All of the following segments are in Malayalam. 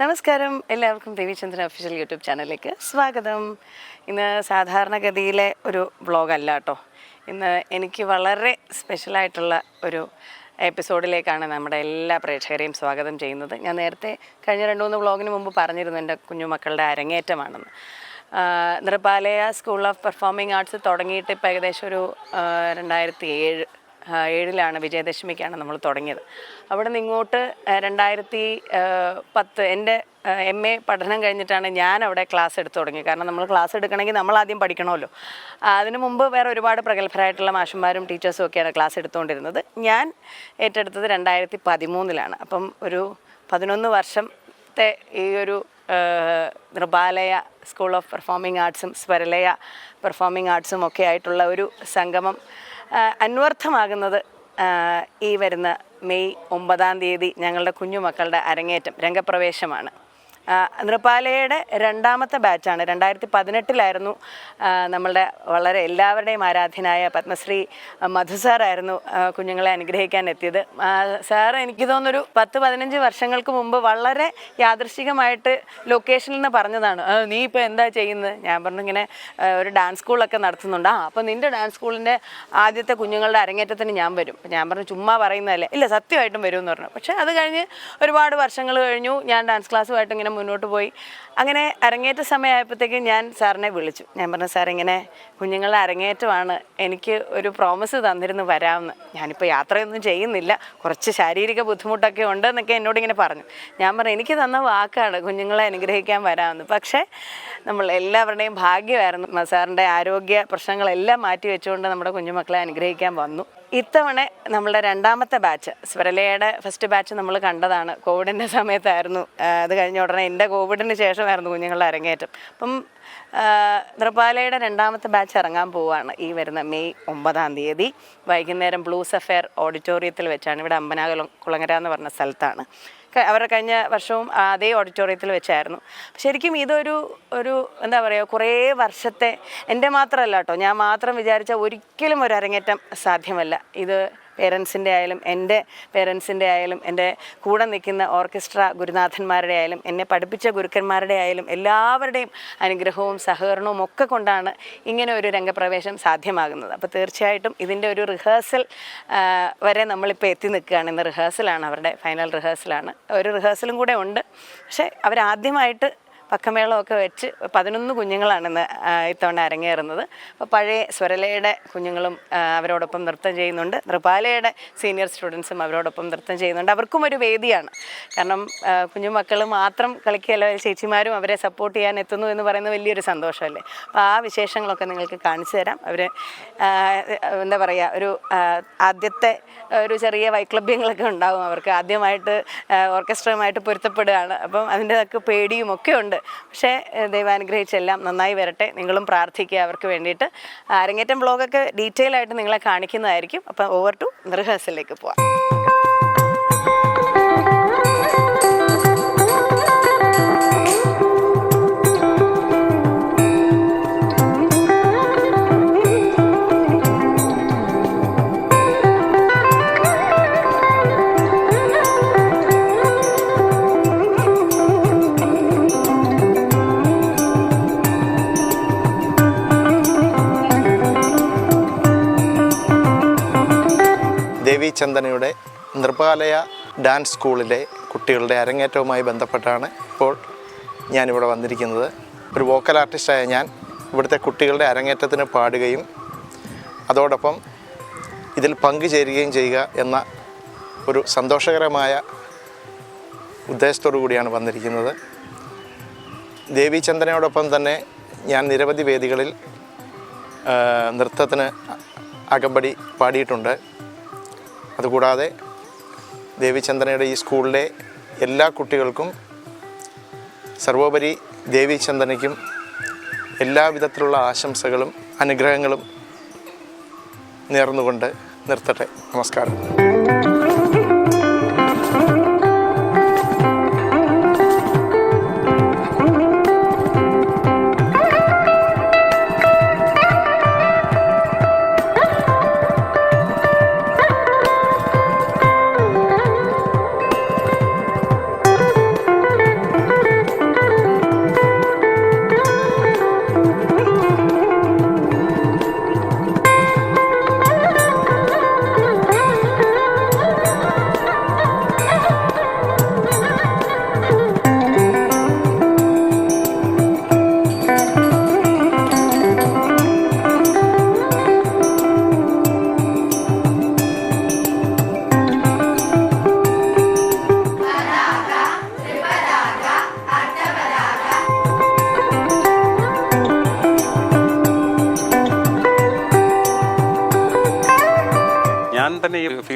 നമസ്കാരം. എല്ലാവർക്കും രവിചന്ദ്രൻ ഒഫീഷ്യൽ യൂട്യൂബ് ചാനലിലേക്ക് സ്വാഗതം. ഇന്ന് സാധാരണഗതിയിലെ ഒരു വ്ളോഗല്ല കേട്ടോ ഇന്ന് എനിക്ക് വളരെ സ്പെഷ്യലായിട്ടുള്ള ഒരു എപ്പിസോഡിലേക്കാണ് നമ്മുടെ എല്ലാ പ്രേക്ഷകരെയും സ്വാഗതം ചെയ്യുന്നത്. ഞാൻ നേരത്തെ കഴിഞ്ഞ രണ്ട് മൂന്ന് വ്ളോഗിന് മുമ്പ് പറഞ്ഞിരുന്നു എന്റെ കുഞ്ഞുമക്കളുടെ അരങ്ങേറ്റമാണെന്ന്. Nrupalaya school of performing arts തുടങ്ങിയിട്ട് ഇപ്പോൾ ഏകദേശം ഒരു രണ്ടായിരത്തി ഏഴ് ഏഴിലാണ് വിജയദശമിക്കാണ് നമ്മൾ തുടങ്ങിയത്. അവിടെ നിന്ന് ഇങ്ങോട്ട് രണ്ടായിരത്തി പത്ത് എന്റെ എം എ പഠനം കഴിഞ്ഞിട്ടാണ് ഞാൻ അവിടെ ക്ലാസ് എടുത്തു തുടങ്ങി കാരണം നമ്മൾ ക്ലാസ് എടുക്കണമെങ്കിൽ നമ്മൾ ആദ്യം പഠിക്കണമല്ലോ. അതിനു മുമ്പ് വേറെ ഒരുപാട് പ്രഗത്ഭരായിട്ടുള്ള മാഷന്മാരും ടീച്ചേഴ്സും ഒക്കെയാണ് ക്ലാസ് എടുത്തുകൊണ്ടിരുന്നത്. ഞാൻ ഏറ്റെടുത്തത് രണ്ടായിരത്തി പതിമൂന്നിലാണ്. അപ്പം ഒരു പതിനൊന്ന് വർഷത്തെ ഈ ഒരു നൃപാലയ സ്കൂൾ ഓഫ് പെർഫോമിംഗ് ആർട്സും സ്വരലയ പെർഫോമിംഗ് ആർട്സും ഒക്കെ ആയിട്ടുള്ള ഒരു സംഗമം അന്വർത്ഥമാകുന്നത് ഈ വരുന്ന മെയ് ഒമ്പതാം തീയതി ഞങ്ങളുടെ കുഞ്ഞുമക്കളുടെ അരങ്ങേറ്റം രംഗപ്രവേശമാണ്. നൃപാലയുടെ രണ്ടാമത്തെ ബാച്ചാണ്. രണ്ടായിരത്തി പതിനെട്ടിലായിരുന്നു നമ്മളുടെ വളരെ എല്ലാവരുടെയും ആരാധ്യനായ പത്മശ്രീ മധു സാറായിരുന്നു കുഞ്ഞുങ്ങളെ അനുഗ്രഹിക്കാൻ എത്തിയത്. സാർ എനിക്ക് തോന്നുന്നൊരു പത്ത് പതിനഞ്ച് വർഷങ്ങൾക്ക് മുമ്പ് വളരെ യാദൃശികമായിട്ട് ലൊക്കേഷനിൽ നിന്ന് പറഞ്ഞതാണ് നീ ഇപ്പോൾ എന്താ ചെയ്യുന്നത്? ഞാൻ പറഞ്ഞു ഇങ്ങനെ ഒരു ഡാൻസ് സ്കൂളൊക്കെ നടത്തുന്നുണ്ട്. ആ അപ്പോൾ നിന്റെ ഡാൻസ് സ്കൂളിന്റെ ആദ്യത്തെ കുഞ്ഞുങ്ങളുടെ അരങ്ങേറ്റത്തിന് ഞാൻ വരും. ഞാൻ പറഞ്ഞു ചുമ്മാ പറയുന്നതല്ലേ? ഇല്ല സത്യമായിട്ടും വരും എന്ന് പറഞ്ഞു. പക്ഷേ അത് കഴിഞ്ഞ് ഒരുപാട് വർഷങ്ങൾ കഴിഞ്ഞു. ഞാൻ ഡാൻസ് ക്ലാസ്സുമായിട്ട് ഇങ്ങനെ മുന്നോട്ട് പോയി. അങ്ങനെ അരങ്ങേറ്റ സമയമായപ്പോഴത്തേക്കും ഞാൻ സാറിനെ വിളിച്ചു. ഞാൻ പറഞ്ഞു സാർ ഇങ്ങനെ കുഞ്ഞുങ്ങളുടെ അരങ്ങേറ്റമാണ്. എനിക്ക് ഒരു പ്രോമിസ് തന്നിരുന്നു വരാമെന്ന്. ഞാനിപ്പോൾ യാത്രയൊന്നും ചെയ്യുന്നില്ല. കുറച്ച് ശാരീരിക ബുദ്ധിമുട്ടൊക്കെ ഉണ്ട് എന്നൊക്കെ എന്നോട് ഇങ്ങനെ പറഞ്ഞു. ഞാൻ പറഞ്ഞു എനിക്ക് തന്ന വാക്കാണ് കുഞ്ഞുങ്ങളെ അനുഗ്രഹിക്കാൻ വരാമെന്ന്. പക്ഷേ നമ്മൾ എല്ലാവരുടെയും ഭാഗ്യമായിരുന്നു. സാറിന്റെ ആരോഗ്യ പ്രശ്നങ്ങളെല്ലാം മാറ്റി വെച്ചുകൊണ്ട് നമ്മുടെ കുഞ്ഞുമക്കളെ അനുഗ്രഹിക്കാൻ വന്നു. ഇത്തവണ നമ്മളുടെ രണ്ടാമത്തെ ബാച്ച് സ്വരലയുടെ ഫസ്റ്റ് ബാച്ച് നമ്മൾ കണ്ടതാണ്. കോവിഡിന്റെ സമയത്തായിരുന്നു. അത് കഴിഞ്ഞ ഉടനെ എന്റെ കോവിഡിന് ശേഷമായിരുന്നു കുഞ്ഞുങ്ങളുടെ അരങ്ങേറ്റം. അപ്പം നൃപാലയുടെ രണ്ടാമത്തെ ബാച്ച് ഇറങ്ങാൻ പോവുകയാണ് ഈ വരുന്ന മെയ് ഒമ്പതാം തീയതി. വൈകുന്നേരം ബ്ലൂസ് അഫെയർ ഓഡിറ്റോറിയത്തിൽ വെച്ചാണ്. ഇവിടെ അമ്പനാകുളം കുളങ്ങര എന്ന് പറഞ്ഞ സ്ഥലത്താണ്. അവരുടെ കഴിഞ്ഞ വർഷവും അതേ ഓഡിറ്റോറിയത്തിൽ വെച്ചായിരുന്നു. ശരിക്കും ഇതൊരു ഒരു എന്താ പറയുക കുറേ വർഷത്തെ എന്റെ മാത്രമല്ല കേട്ടോ ഞാൻ മാത്രം വിചാരിച്ച ഒരിക്കലും ഒരു അരങ്ങേറ്റം സാധ്യമല്ല. ഇത് പേരൻസിന്റെ ആയാലും എന്റെ പേരൻസിന്റെ ആയാലും എന്റെ കൂടെ നിൽക്കുന്ന ഓർക്കസ്ട്ര ഗുരുനാഥന്മാരുടെ ആയാലും എന്നെ പഠിപ്പിച്ച ഗുരുക്കന്മാരുടെ ആയാലും എല്ലാവരുടെയും അനുഗ്രഹവും സഹകരണവും ഒക്കെ കൊണ്ടാണ് ഇങ്ങനെ ഒരു രംഗപ്രവേശം സാധ്യമാകുന്നത്. അപ്പോൾ തീർച്ചയായിട്ടും ഇതിന്റെ ഒരു റിഹേഴ്സൽ വരെ നമ്മളിപ്പോൾ എത്തി നിൽക്കുകയാണ്. ഇന്ന് റിഹേഴ്സലാണ് അവരുടെ ഫൈനൽ റിഹേഴ്സലാണ് ഒരു റിഹേഴ്സലും കൂടെ ഉണ്ട്. പക്ഷേ അവരാദ്യമായിട്ട് പക്കമേളമൊക്കെ വെച്ച് പതിനൊന്ന് കുഞ്ഞുങ്ങളാണിന്ന് ഇത്തവണ അരങ്ങേറുന്നത്. അപ്പോൾ പഴയ സ്വരലയുടെ കുഞ്ഞുങ്ങളും അവരോടൊപ്പം നൃത്തം ചെയ്യുന്നുണ്ട്. നൃപാലയുടെ സീനിയർ സ്റ്റുഡൻസും അവരോടൊപ്പം നൃത്തം ചെയ്യുന്നുണ്ട്. അവർക്കും ഒരു വേദിയാണ്. കാരണം കുഞ്ഞുമക്കൾ മാത്രം കളിക്കുകയല്ല ചേച്ചിമാരും അവരെ സപ്പോർട്ട് ചെയ്യാൻ എത്തുന്നു എന്ന് പറയുന്നത് വലിയൊരു സന്തോഷമല്ലേ? അപ്പോൾ ആ വിശേഷങ്ങളൊക്കെ നിങ്ങൾക്ക് കാണിച്ചു തരാം. അവർ എന്താ പറയുക ഒരു ആദ്യത്തെ ഒരു ചെറിയ വൈക്ലഭ്യങ്ങളൊക്കെ ഉണ്ടാകും അവർക്ക്. ആദ്യമായിട്ട് ഓർക്കസ്ട്രയുമായിട്ട് പൊരുത്തപ്പെടുകയാണ്. അപ്പം അതിന്റെതൊക്കെ പേടിയും ഒക്കെ ഉണ്ട്. പക്ഷേ ദൈവാനുഗ്രഹിച്ചെല്ലാം നന്നായി വരട്ടെ. നിങ്ങളും പ്രാർത്ഥിക്കുക. അവർക്ക് വേണ്ടിയിട്ട് അരങ്ങേറ്റം ബ്ലോഗൊക്കെ ഡീറ്റെയിൽ ആയിട്ട് നിങ്ങളെ കാണിക്കുന്നതായിരിക്കും. അപ്പം ഓവർ ടു റിഹേഴ്സലിലേക്ക് പോവാം. ദേവി ചന്ദനയുടെ നൃപാലയ ഡാൻസ് സ്കൂളിലെ കുട്ടികളുടെ അരങ്ങേറ്റവുമായി ബന്ധപ്പെട്ടാണ് ഇപ്പോൾ ഞാനിവിടെ വന്നിരിക്കുന്നത്. ഒരു വോക്കൽ ആർട്ടിസ്റ്റായ ഞാൻ ഇവിടുത്തെ കുട്ടികളുടെ അരങ്ങേറ്റത്തിന് പാടുകയും അതോടൊപ്പം ഇതിൽ പങ്കുചേരുകയും ചെയ്യുക എന്ന ഒരു സന്തോഷകരമായ ഉദ്ദേശത്തോടു കൂടിയാണ് വന്നിരിക്കുന്നത്. ദേവി ചന്ദനയോടൊപ്പം തന്നെ ഞാൻ നിരവധി വേദികളിൽ നൃത്തത്തിന് അകമ്പടി പാടിയിട്ടുണ്ട്. അതുകൂടാതെ ദേവിചന്ദനയുടെ ഈ സ്കൂളിലെ എല്ലാ കുട്ടികൾക്കും സർവോപരി ദേവിചന്ദനയ്ക്കും എല്ലാവിധത്തിലുള്ള ആശംസകളും അനുഗ്രഹങ്ങളും നേർന്നുകൊണ്ട് നിർത്തട്ടെ. നമസ്കാരം.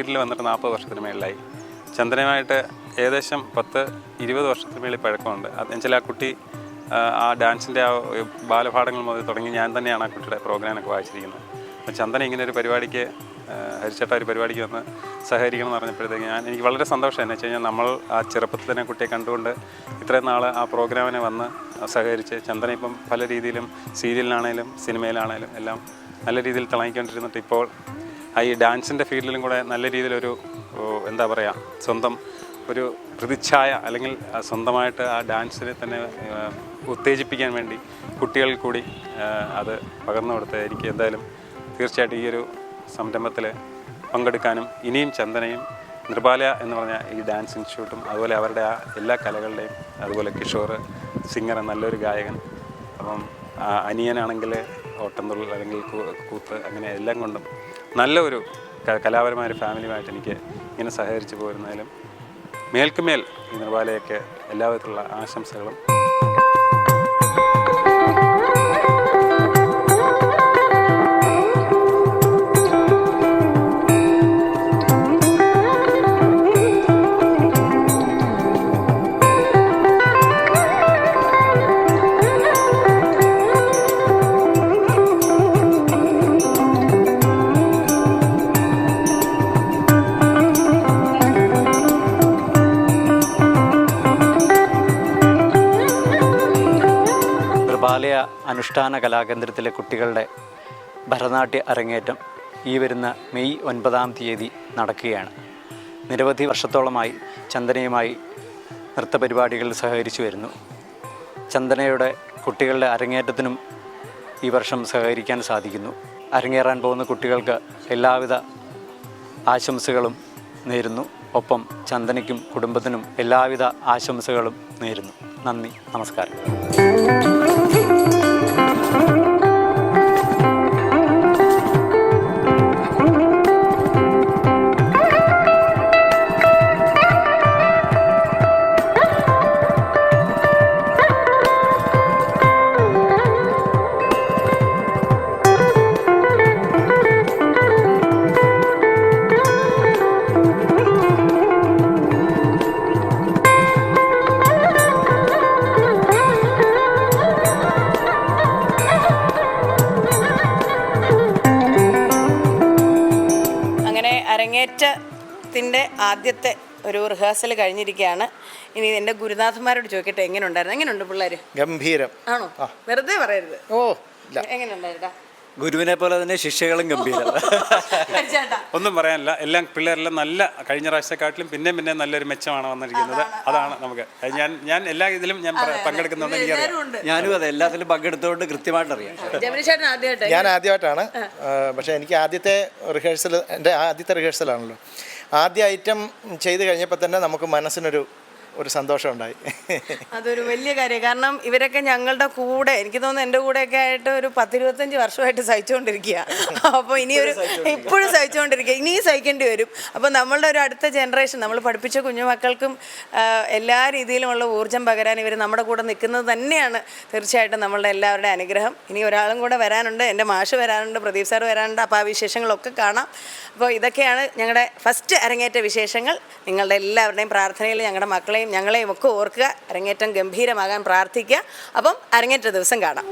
തന്നെ വന്നിട്ട് നാൽപ്പത് വർഷത്തിന് മേളിലായി. ചന്ദനയുമായിട്ട് ഏകദേശം പത്ത് ഇരുപത് വർഷത്തിന് മേളിൽ പഴക്കമുണ്ട്. എന്നുവെച്ചാൽ ആ കുട്ടി ആ, ഡാൻസിന്റെ ആ ബാലപാഠങ്ങൾ മുതൽ തുടങ്ങി ഞാൻ തന്നെയാണ് ആ കുട്ടിയുടെ പ്രോഗ്രാമൊക്കെ വായിച്ചിരിക്കുന്നത്. അപ്പോൾ ചന്ദന ഇങ്ങനെ ഒരു പരിപാടിക്ക് ഹരിച്ചട്ട ഒരു പരിപാടിക്ക് വന്ന് സഹകരിക്കണം എന്ന് പറഞ്ഞപ്പോഴത്തേക്ക് ഞാൻ എനിക്ക് വളരെ സന്തോഷം. എന്ന് വെച്ച് കഴിഞ്ഞാൽ നമ്മൾ ആ ചെറുപ്പത്തിൽ തന്നെ കുട്ടിയെ കണ്ടുകൊണ്ട് ഇത്രയും നാൾ ആ പ്രോഗ്രാമിനെ വന്ന് സഹകരിച്ച് ചന്ദന ഇപ്പം പല രീതിയിലും സീരിയലിലാണേലും സിനിമയിലാണേലും എല്ലാം നല്ല രീതിയിൽ തിളങ്ങിക്കൊണ്ടിരുന്നിട്ട് ഇപ്പോൾ ഈ ഡാൻസിന്റെ ഫീൽഡിലും കൂടെ നല്ല രീതിയിലൊരു എന്താ പറയുക സ്വന്തം ഒരു പ്രതിച്ഛായ അല്ലെങ്കിൽ സ്വന്തമായിട്ട് ആ ഡാൻസിനെ തന്നെ ഉത്തേജിപ്പിക്കാൻ വേണ്ടി കുട്ടികൾ കൂടി അത് പകർന്നു കൊടുത്ത് എനിക്ക് എന്തായാലും തീർച്ചയായിട്ടും ഈ ഒരു സംരംഭത്തിൽ പങ്കെടുക്കാനും ഇനിയും ചന്ദനയും നിർബാലയ എന്ന് പറഞ്ഞ ഈ ഡാൻസ് ഇൻസ്റ്റിറ്റ്യൂട്ടും അതുപോലെ അവരുടെ ആ എല്ലാ കലകളുടെയും അതുപോലെ കിഷോർ സിംഗർ നല്ലൊരു ഗായകൻ. അപ്പം അനിയനാണെങ്കിൽ ഓട്ടംതുള്ളൽ അല്ലെങ്കിൽ കൂത്ത് അങ്ങനെ എല്ലാം കൊണ്ടും നല്ല ഒരു കലാപരമായ ഒരു ഫാമിലിയുമായിട്ട് എനിക്ക് ഇങ്ങനെ സഹകരിച്ച് പോരുന്നതിലും മേൽക്കുമേൽ ഈ നിർവാലയൊക്കെ എല്ലാവിധത്തിലുള്ള ആശംസകളും നൃപാലയ അനുഷ്ഠാന കലാകേന്ദ്രത്തിലെ കുട്ടികളുടെ ഭരതനാട്യ അരങ്ങേറ്റം ഈ വരുന്ന മെയ് ഒൻപതാം തീയതി നടക്കുകയാണ്. നിരവധി വർഷത്തോളമായി ചന്ദനയുമായി നൃത്തപരിപാടികളിൽ സഹകരിച്ചു വരുന്നു. ചന്ദനയുടെ കുട്ടികളുടെ അരങ്ങേറ്റത്തിനും ഈ വർഷം സഹകരിക്കാൻ സാധിക്കുന്നു. അരങ്ങേറാൻ പോകുന്ന കുട്ടികൾക്ക് എല്ലാവിധ ആശംസകളും നേരുന്നു. ഒപ്പം ചന്ദനയ്ക്കും കുടുംബത്തിനും എല്ലാവിധ ആശംസകളും നേരുന്നു. നന്ദി നമസ്കാരം. അരങ്ങേറ്റത്തിന്റെ ആദ്യത്തെ ഒരു റിഹേഴ്സൽ കഴിഞ്ഞിരിക്കുകയാണ്. ഇനി എന്റെ ഗുരുനാഥന്മാരോട് ചോദിക്കട്ടെ എങ്ങനെ ഉണ്ടായിരുന്നു എങ്ങനെയുണ്ട് പിള്ളേർ ഗംഭീരം. ആണോ? വെറുതെ പറയരുത്. ഓ എങ്ങനെയുണ്ടായിരുന്നാ ഗുരുവിനെ പോലെ തന്നെ ശിഷ്യകളും ഗംഭീരം. ഒന്നും പറയാനില്ല. എല്ലാം പിള്ളേരെല്ലാം നല്ല കഴിഞ്ഞ പ്രാവശ്യത്തെക്കാട്ടിലും പിന്നെ പിന്നെ നല്ലൊരു മെച്ചമാണ് വന്നിരിക്കുന്നത്. അതാണ് നമുക്ക്. ഞാൻ ഞാൻ എല്ലാ ഇതിലും ഞാൻ പങ്കെടുക്കുന്നുണ്ട് എനിക്കറിയാം. ഞാനും അതെ എല്ലാത്തിലും പങ്കെടുത്തുകൊണ്ട് കൃത്യമായിട്ട് അറിയാം ഞാൻ ആദ്യമായിട്ടാണ്. പക്ഷേ എനിക്ക് ആദ്യത്തെ റിഹേഴ്സൽ എന്റെ ആദ്യത്തെ റിഹേഴ്സലാണല്ലോ ആദ്യ ഐറ്റം ചെയ്ത് കഴിഞ്ഞപ്പോൾ തന്നെ നമുക്ക് മനസ്സിനൊരു ഒരു സന്തോഷം ഉണ്ടായി അതൊരു വലിയ കാര്യം. കാരണം ഇവരൊക്കെ ഞങ്ങളുടെ കൂടെ എനിക്ക് തോന്നുന്നു എന്റെ കൂടെയൊക്കെ ആയിട്ട് ഒരു പത്തിരുപത്തഞ്ച് വർഷമായിട്ട് സഹിച്ചുകൊണ്ടിരിക്കുക. അപ്പോൾ ഇനി ഒരു ഇപ്പോഴും സഹിച്ചുകൊണ്ടിരിക്കുക. ഇനിയും സഹിക്കേണ്ടി വരും. അപ്പോൾ നമ്മളുടെ ഒരു അടുത്ത ജനറേഷൻ നമ്മൾ പഠിപ്പിച്ച കുഞ്ഞു മക്കൾക്കും എല്ലാ രീതിയിലുമുള്ള ഊർജം പകരാൻ ഇവർ നമ്മുടെ കൂടെ നിൽക്കുന്നത് തന്നെയാണ് തീർച്ചയായിട്ടും നമ്മളുടെ എല്ലാവരുടെ അനുഗ്രഹം. ഇനി ഒരാളും കൂടെ വരാനുണ്ട്. എന്റെ മാഷ് വരാനുണ്ട് പ്രദീപ് സാർ വരാനുണ്ട്. അപ്പോൾ ആ വിശേഷങ്ങളൊക്കെ കാണാം. അപ്പോൾ ഇതൊക്കെയാണ് ഞങ്ങളുടെ ഫസ്റ്റ് അരങ്ങേറ്റ വിശേഷങ്ങൾ. നിങ്ങളുടെ എല്ലാവരുടെയും പ്രാർത്ഥനയിൽ ഞങ്ങളുടെ മക്കളെയും ഞങ്ങളെയും ഒക്കെ ഓർക്കുക അരങ്ങേറ്റം ഗംഭീരമാകാൻ പ്രാർത്ഥിക്കുക. അപ്പം അരങ്ങേറ്റ ദിവസം കാണാം.